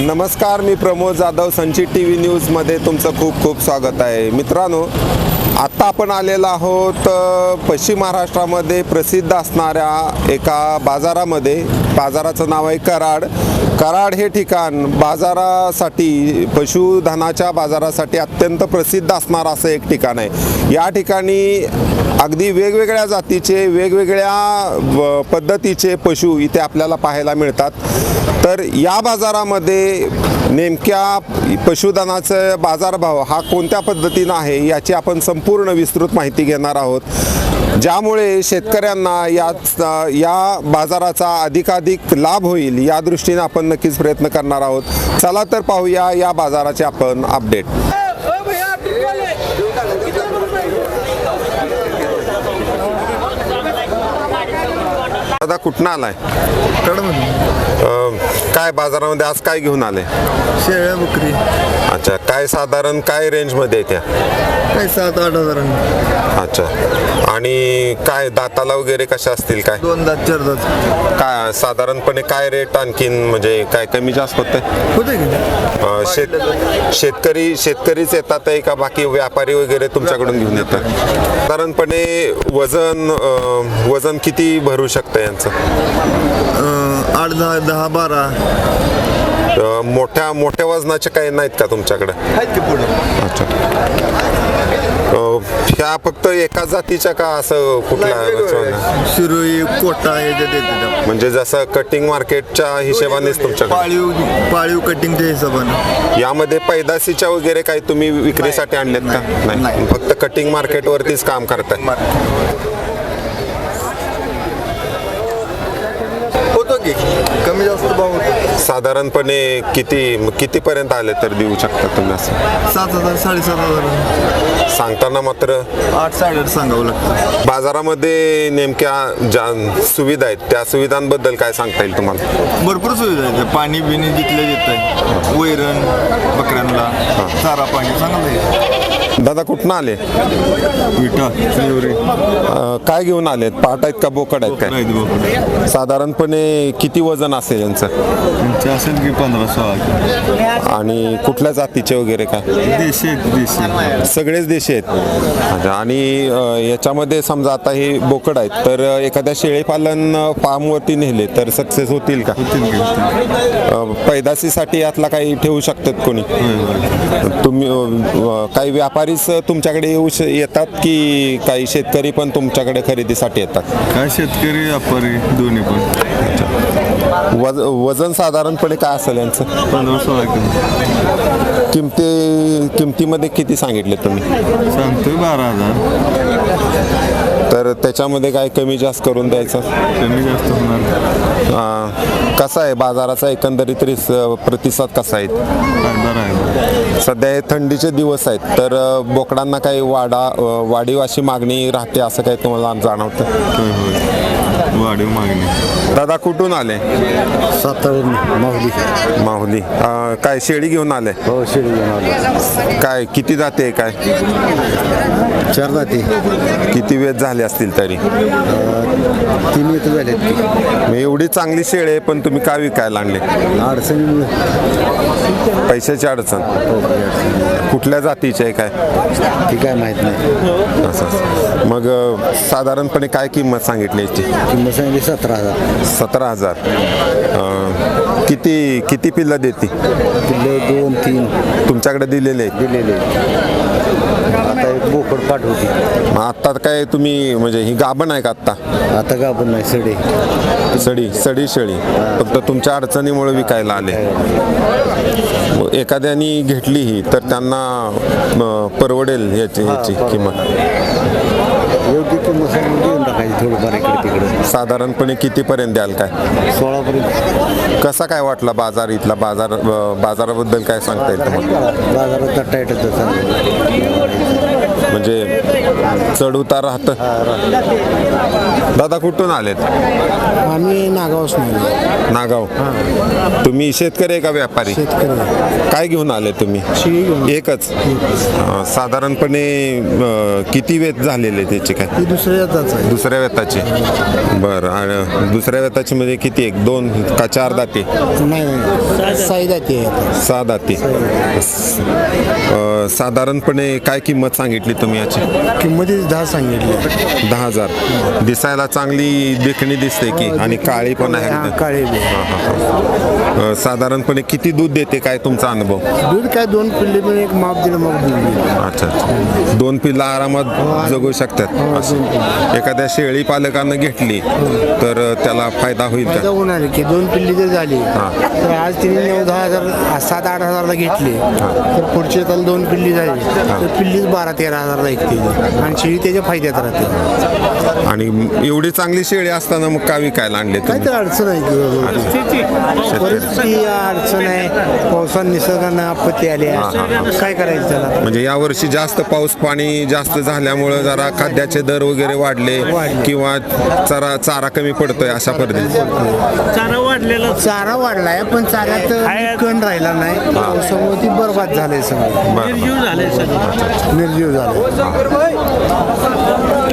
नमस्कार मी प्रमोद जाधव संचित T V न्यूजमध्ये तुमचं खूप खूप स्वागत आहे. मित्रांनो आत्ता आपण आलेलो आहोत पश्चिम महाराष्ट्रामध्ये प्रसिद्ध असणाऱ्या एका बाजारामध्ये. बाजाराचं नाव आहे कराड. कराड हे ठिकाण बाजारासाठी पशुधनाच्या बाजारासाठी अत्यंत प्रसिद्ध असणारं असं एक ठिकाण आहे. या ठिकाणी अगदी वेगवेगळ्या जातीचे वेगवेगळ्या व- पद्धतीचे पशु इथे आपल्याला पाहायला मिळतात. तर या बाजारामध्ये नेमक्या पशुधनाचा बाजारभाव हा कोणत्या पद्धतीनं आहे याची आपण संपूर्ण विस्तृत माहिती घेणार आहोत. ज्यामुळे शेतकऱ्यांना या या बाजाराचा अधिकाधिक लाभ होईल या दृष्टीने आपण नक्कीच प्रयत्न करणार आहोत. चला तर पाहूया या बाजाराचे आपण अपडेट. दादा कुठनं आलाय? कडमधून अं, काय बाजारामध्ये आज काय घेऊन आले? शेळ्या बकरी. अच्छा काय साधारण काय रेंजमध्ये आहे त्या? काय सात आठ हजारांनी. अच्छा. आणि काय दाताला वगैरे कशा असतील काय? दोन दात चार दात. काय साधारणपणे काय रेट आणखीन म्हणजे काय कमी जास्त होतंय? होते की अं, शेत शेतकरी शेतकरीच येतात आहे का? बाकी व्यापारी वगैरे तुमच्याकडून घेऊन येतात? साधारणपणे वजन अं, वजन किती भरू शकतं यांचं? अं, आठ दहा दहा बारा. मोठ्या मोठ्या वजनाचे काही नाहीत का तुमच्याकडे? आहेत की पुढे अच्छा. अं, ह्या फक्त एका जातीच्या का असं कुठल्या शिरोई कोटा हे जे देते म्हणजे जसं कटिंग मार्केटच्या हिशेबानेच तुमच्याकडे? पाळीव पाळीव कटिंगच्या हिशोबाने. यामध्ये पैदाशीच्या वगैरे काही तुम्ही विक्रीसाठी आणलेत का? नाही नाही. फक्त कटिंग मार्केटवरतीच काम करताय होतो की कमी जास्त भाव होतो साधारणपणे किती किती पर्यंत आले तर देऊ शकता तुम्ही असं? सात हजार साडेसात हजार. सांगताना मात्र? आठ साडेआठ सांगावं लागतं. बाजारामध्ये नेमक्या ज्या सुविधा आहेत त्या सुविधांबद्दल काय सांगता येईल तुम्हाला? भरपूर सुविधा आहेत. पाणी बिणी जिथलं येत आहे वैरण बकऱ्यांना चारा पाणी चांगलं दादा कुठनं आले? काय घेऊन आलेत? पाट आहेत का बोकड आहेत काय? साधारणपणे किती वजन असेल यांचं? असेल की पंधरा सोळा आणि कुठल्या जातीचे वगैरे काय? देशी आहेत देशी. सगळेच देशी आहेत. आणि याच्यामध्ये समजा आता हे बोकड आहेत तर एखाद्या शेळीपालन फार्मवरती नेले तर सक्सेस होतील का? पैदाशीसाठी यातला काही ठेवू शकतात कोणी? तुम्ही काही व्यापारीच तुमच्याकडे येऊ श- येतात की काही शेतकरी पण तुमच्याकडे खरेदीसाठी येतात? काय शेतकरी व्यापारी दोन्ही पण. वज वजन साधारणपणे काय असेल यांचं? पंधरा सोळा किलो. किमती किमतीमध्ये किती सांगितले तुम्ही? सांगतोय बारा हजार. तर त्याच्यामध्ये काय कमी जास्त करून द्यायचं? कमी जास्त होणार. अं, कसा आहे? बाजाराचा एकंदरीत रिस- प्रतिसाद कसा आहे? आहे. सध्या हे थंडीचे दिवस आहेत तर बोकडांना काही वाडा वाढीव अशी मागणी राहते असं काही तुम्हाला जाणवतं? वाढीव मागणी. दादा कुठून आले? सातारा माहुली. माहुली. अं, काय शेळी घेऊन आले? हो शिर्डी घेऊन आलो. काय किती जाते काय? चार जाती. किती वेळ झाले असतील तरी? तीन येतं की. मग एवढी चांगली शेळी आहे पण तुम्ही का विकायला आणले अडचणीमुळे. पैशाची अडचण. कुठल्या जातीचे आहे काय? ती काय माहीत नाही. असं असं. मग अं, साधारणपणे काय किंमत सांगितली याची? किंमत सांगितली सतरा हजार. सतरा हजार. अं, किती किती पिल्लं देते? किल्ले दोन तीन. तुमच्याकडे दिलेले आहेत? दिलेले आता एक बोकड पाठ होती. मग आत्ता काय तुम्ही म्हणजे ही गाभण आहे का आत्ता? आता का पण नाही सडे. सडी सडी शेळी. फक्त तुमच्या अडचणीमुळे विकायला आले. मग एखाद्यानी घेतली ही तर त्यांना अं, परवडेल याची याची किंमत. योग्य किंमत सांगून देऊन टाकायची थोडंफार तिकडे साधारणपणे कितीपर्यंत द्याल काय? सोळापर्यंत. कसा काय वाटला बाजार इथला? बाजार अं, बाजाराबद्दल काय सांगता येईल तुम्हाला? बाजारात चांगलं म्हणजे चढ उतार राहतं. दादा कुठून आलेत? आम्ही नागावच नाही नागाव. तुम्ही शेतकरी आहे का व्यापारी? शेतकरी काय घेऊन आले तुम्ही? शिळी घेऊन एकच. अं, साधारणपणे अं, किती वेत झालेले त्याचे काय? दुसऱ्या जातच आहे. दुसऱ्या वेताचे. बरं आणि दुसऱ्या वेताचे म्हणजे किती एक दोन का चार दाते? नाही नाही. साई आहे सहा दाते. अं, साधारणपणे काय किंमत सांगितली तुम्ही याची? किंमतीच दहा सांगितली दहा हजार. दिसायला चांगली देखणी दिसते की आणि काळी पण आहे. हा. काळे. हा, हा, हा. अं, साधारणपणे किती दूध देते? काय तुमचा अनुभव? दूध काय दोन पिल्ले पण एक माप दिलं मग दूध दिलं. अच्छा अच्छा. दोन पिल्ला आरामात जगू शकतात. असं. एखाद्या शेळी पालकानं घेतली तर त्याला फायदा होईल फायदा का होणार आहे की दोन पिल्ली जर झाली तर आज तिने नऊ दहा हजार सात आठ हजारला घेतली तर पुढच्या त्याला दोन पिल्ली झाली तर पिल्लीच बारा तेरा हजारला ऐकते आणि शेळी त्याच्या फायद्यात राहते. आणि एवढी चांगली शेळी असताना मग का विकायला आणले काय तर अडचण आहे की परिस्थिती अडचण आहे. पावसात निसर्गानं आपत्ती आली आहे. काय करायचं त्याला म्हणजे यावर्षी जास्त पाऊस पाणी जास्त झाल्यामुळं जरा खाद्याचे दर वगैरे वाढले. किंवा चारा चारा कमी पडतोय अशा पद्धतीने चारा वाढलेला. चारा वाढलाय पण चाऱ्यात कण राहिला नाही. पावसामुळे ती बरबाद झाले सगळे. निर्जीव झालं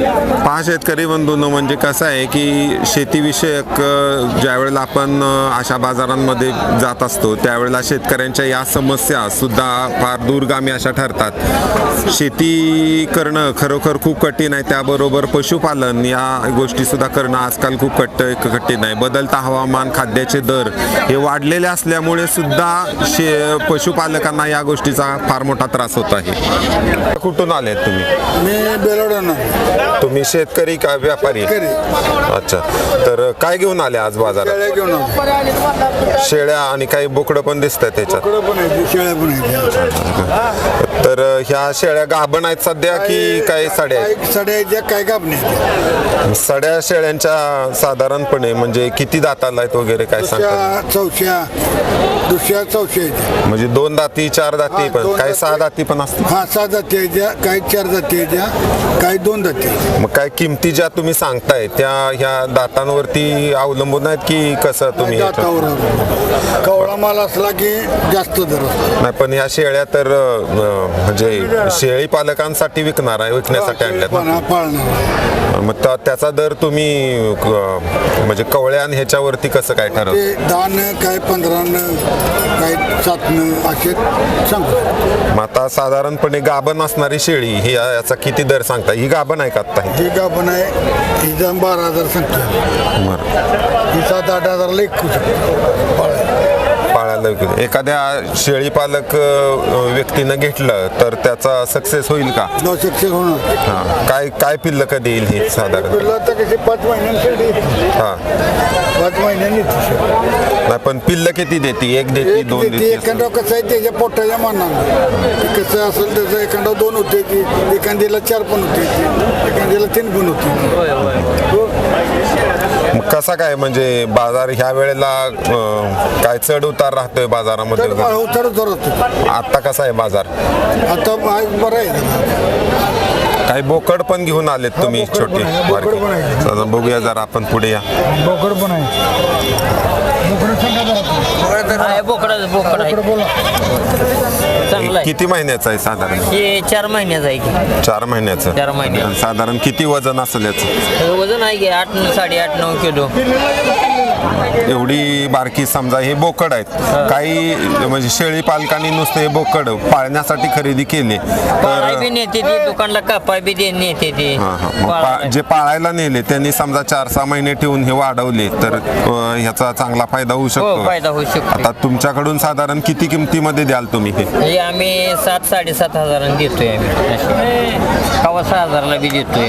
पहा शेतकरी बंधूंनो म्हणजे कसं आहे की शेतीविषयक ज्यावेळेला आपण अशा बाजारांमध्ये जात असतो त्यावेळेला शेतकऱ्यांच्या या समस्या सुद्धा फार दूरगामी अशा ठरतात. शेती करणं खरोखर खूप कठीण आहे त्याबरोबर पशुपालन या गोष्टीसुद्धा करणं आजकाल खूप कट कठीण आहे. बदलता हवामान खाद्याचे दर हे वाढलेले असल्यामुळे सुद्धा शे पशुपालकांना या गोष्टीचा फार मोठा त्रास होत आहे. कुठून आलेत तुम्ही? मी बेलोडानं तुम्ही शेतकरी का व्यापारी? अच्छा. तर काय घेऊन आले आज बाजारात? शेळ्या घेऊन आलो. शेळ्या आणि काही बोकडं पण दिसत आहेत त्याच्यात पण शेळ्या पण आहेत. तर ह्या शेळ्या गाभण आहेत सध्या की काही साड्या आहेत? काय सड्या आहेत, काय कापणे सड्या शेळ्यांच्या साधारणपणे म्हणजे किती दाताला आहेत वगैरे काय सांगतात दुसऱ्या चौशा दुसऱ्या चौशा आहेत. म्हणजे दोन दाती चार दाती हा, पण दोन काही दाती. सहा दाती पण असतात हा सहा जाती आहेत त्या काही चार जाती आहेत त्या काही दोन जाती आहेत. मग काय किमती ज्या तुम्ही सांगताय त्या ह्या दातांवरती अवलंबून आहेत की कसं तुम्ही जातावर कवळा माल असला की जास्त दर असतो. नाही पण ह्या शेळ्या तर अं, म्हणजे शेळी पालकांसाठी विकणार आहे विकण्यासाठी आणल्यात ना? मग त्या- त्याचा दर तुम्ही अं, म्हणजे कवळ्या आणि ह्याच्यावरती कसं काय ठरवलं ते दहानं काय पंधरानं काय सातनं असे सांगतो मग आता साधारणपणे गाभण असणारी शेळी ही या- याचा किती दर सांगता? ही गाभण आहे का आता ही ही का पण आहे. ही जाऊन बारा हजार सांगतो बरं. ही सात आठ हजारला एक पाळायला विकत एखाद्या शेळी पालक व्यक्तीनं घेतलं तर त्याचा सक्सेस होईल का? सक्सेस होणार हा. काय काय पिल्लं कधी येईल ही साधारण? तुला आता कशी पाच येते. हा. पाच महिन्यांनी येते शेळी. नाही पण पिल्लं किती देते? एक देते एक दोन देते. देते एखादा कसं आहे त्याच्या पोटाच्या मानानं. कसं असेल त्याचं एखादा दोन होते ती. एखाद्याला चार पण होते एखाद्याला तीन पण होते हो. मग कसा काय म्हणजे बाजार ह्या वेळेला अं, काय चढ उतार राहतोय बाजारामध्ये तर वगैरे? उतार उतार होते आता कसा आहे बाजार आता आज बरं आहे काही बोकड पण घेऊन आलेत तुम्ही बोकड छोटी पण आहे, बोकड बारकी. पण आहे. चला बघूया जरा आपण पुढे या बोकड पण आहे आहे बोकडं बोकड आहे चांगलं आहे. किती महिन्याचं आहे साधारण? हे चार महिन्याचं आहे की. चार महिन्याचं. चार महिने. साधारण किती वजन असेल याचं? हे वजन आहे की आठ साडेआठ नऊ किलो. एवढी बारकी समजा हे बोकड आहेत. काही म्हणजे शेळी पालकांनी नुसते हे बोकड पाळण्यासाठी खरेदी केले. पाळाय बी तर नेते ती दुकानला कापाय बी दे नेते ती. हा, हा. मग पा- पाळायला. जे पाळायला नेले त्यांनी समजा चार सहा महिने ठेवून हे वाढवले तर अ, ह्याचा चांगला फायदा होऊ हो शकतो फायदा होऊ शकतो. आता तुमच्याकडून साधारण किती किमतीमध्ये द्याल तुम्ही हे? हे आम्ही सात साडेसात हजारांनी देतोय आम्ही. अशी. कवा सहा हजारला बी देतोय.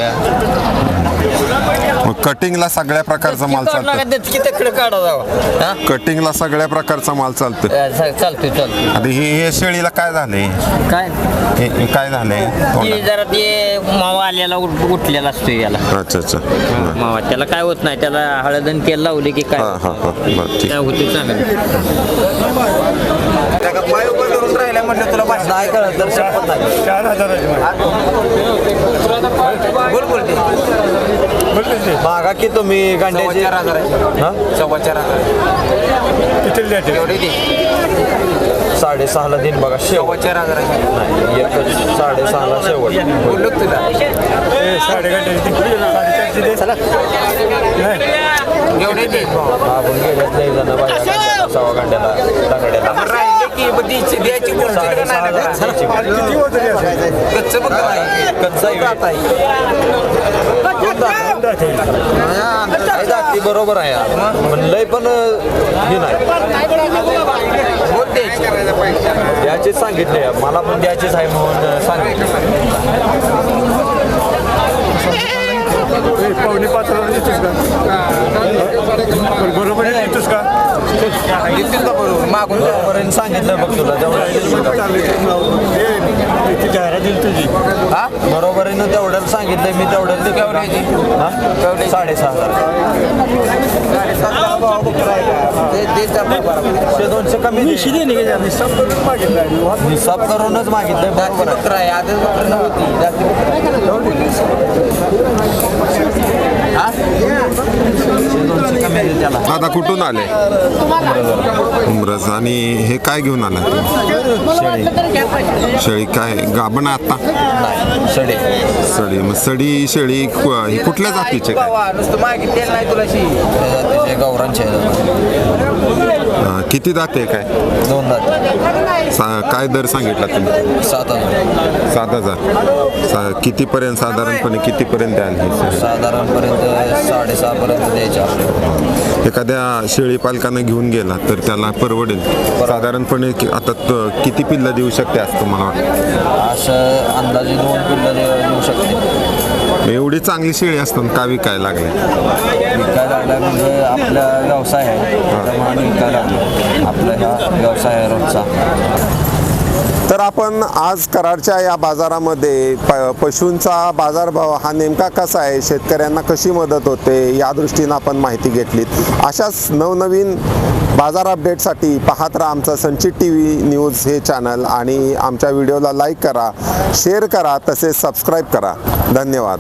मग कटिंगला सगळ्या प्रकारचा माल चालतो किती काढा जावा. हा? कटिंगला सगळ्या प्रकारचा माल चालतो चालतोय चालतोय. आता हे हे शेळीला काय झालंय? काय? काय झालंय? ते? जरा ते मावा आलेला उठ- उठलेला असतोय याला. अच्छा अच्छा. बरं. मावा त्याला काय होत नाही त्याला हळदन तेल लावले की काय? हा हा हा. बरं ठीक. काय होते चांगलं नाही कळत तर शपथ नाही. चार हजाराची बोल बोल मागा की तुम्ही गांड्याची हा? किती द्यायचे? साडेसहाला दिन बघा शेवट. नाही एकच. साडेसहाला शेवट. साडेचारशे दे. नाही. आपण जण बाया गांड्याला, सव्वा गांड्याला लंगड्याला साडेसहाला द्यायची. किती वजन आहे. असं? कच्चा आहे. काय जाती बरोबर आहे पण लय पण हे नाही. द्यायचीच सांगितले. मला पण द्यायचीच आहे म्हणून सांगितले. ए, पावणे पाच देतोस का? बरोबर आहे देतोस का पर्यंत सांगितलं बघ तुला ती जाहिरात दिली तुझी बरोबर आहे ना तेवढ्याला सांगितलं मी तेवढ्याला देतो साडेसहा हजार ते दोनशे कमी. हिसाब करूनच मागितलंय बरोबर आहे दे त्याला दादा कुठून आले? उमरज. आणि हे काय घेऊन आला शेळी काय? गाभण आहे आता? सडे. सडी मग सडी शेळी कु- ही कुठल्या जातीचे काय? गौरांचे अं, किती दाते काय? दोन दात. सा- काय दर सांगितला तुम्ही? सात हजार. सात हजार. सा कितीपर्यंत साधारणपणे कितीपर्यंत द्याल ही? साधारणपर्यंत साडेसहापर्यंत द्यायचे आपले एखाद्या शेळी पालकानं घेऊन गेला तर त्याला परवडेल. साधारणपणे कि- आता त- किती पिल्लं देऊ शकते असं मला वाटतं? असं अंदाजे दोन पिल्लं दे- देऊ शकते. एवढी चांगली शेळी असतात का विकायला लागले? विकायला लागला म्हणजे आपला व्यवसाय आहे. त्यामुळे विकायला लागलो. आपला ह्या व्यवसाय आहे रोजचा. तर आपण आज कराडच्या या बाजारामध्ये प पशूंचा बाजारभाव हा नेमका कसा आहे? शेतकऱ्यांना कशी मदत होते? या दृष्टीनं आपण माहिती घेतली अशाच नवनवीन बाजार अपडेटसाठी पाहत राहा आमचं संचित टी व्ही न्यूज हे चॅनल आणि आमच्या व्हिडिओला लाईक करा शेअर करा तसेच सबस्क्राईब करा. धन्यवाद.